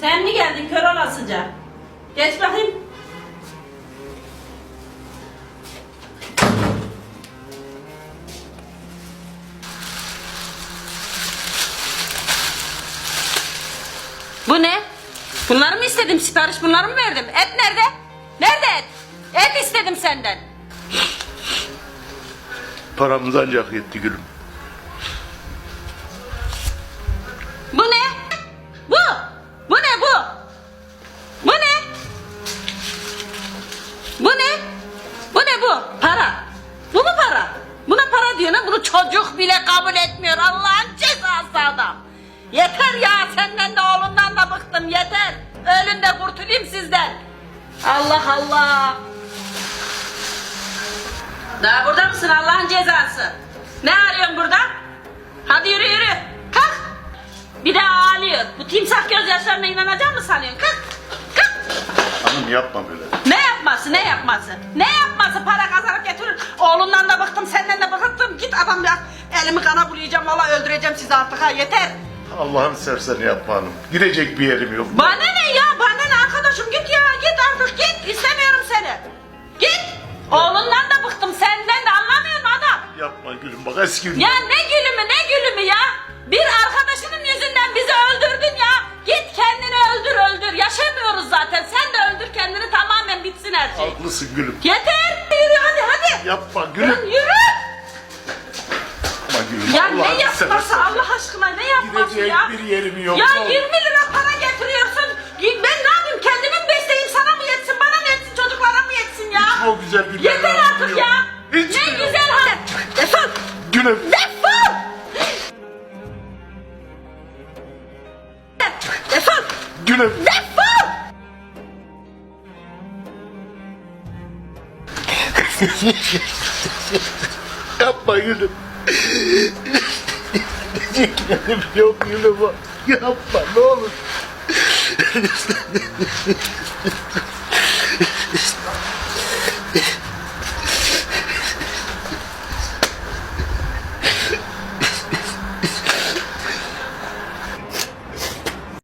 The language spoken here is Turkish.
Sen mi geldin kör olasıca? Geç bakayım. Bu ne? Bunları mı istedim sipariş bunları mı verdim? Et nerede? Nerede et? Et istedim senden. Paramız ancak yetti gülüm. Para. Bu mu para? Buna para diyor ne? Bunu çocuk bile kabul etmiyor. Allah'ın cezası adam. Yeter ya senden de oğlundan da bıktım yeter. Ölün de kurtulayım sizden. Allah Allah. Daha burada mısın Allah'ın cezası? Ne arıyorsun burada? Hadi yürü yürü. Kalk. Bir de ağlıyor. Bu timsah gözyaşlarına inanacak mı sanıyorsun? Kalk. Hanım yapma böyle. Ne yapması ne yapması? Ne yapması para kazanıp getirir. Oğlundan da bıktım senden de bıktım. Git adam ya. Elimi kana bulayacağım valla öldüreceğim sizi artık ha yeter. Allah'ın seversen yapma hanım. Gidecek bir yerim yok. Bana ne ya bana ne arkadaşım git ya git artık git istemiyorum seni. Git. Oğlundan da bıktım senden de anlamıyor musun adam? Yapma gülüm bak eski gün. Ya ne gülümü ne gülümü ya? Bir arkadaşının Haklısın gülüm. Yeter. Yürü hadi hadi. Yapma Lan gülüm. yürü. Yapma gülüm. Ya Allah'ını ne yapması seversen. Allah aşkına ne yapması Gidecek ya? bir yerim yok. Ya ne olur. 20 lira para getiriyorsun. Ben ne yapayım kendimi mi besleyeyim sana mı yetsin bana mı yetsin çocuklara mı yetsin ya? Hiç o güzel günler Yeter artık ya. Hiç ne mi yok? güzel ha. Defol. Gülüm. Defol. Defol. Gülüm. Defol. Yapma gülüm. Diyeceklerim yok gülüm. Yapma ne olur.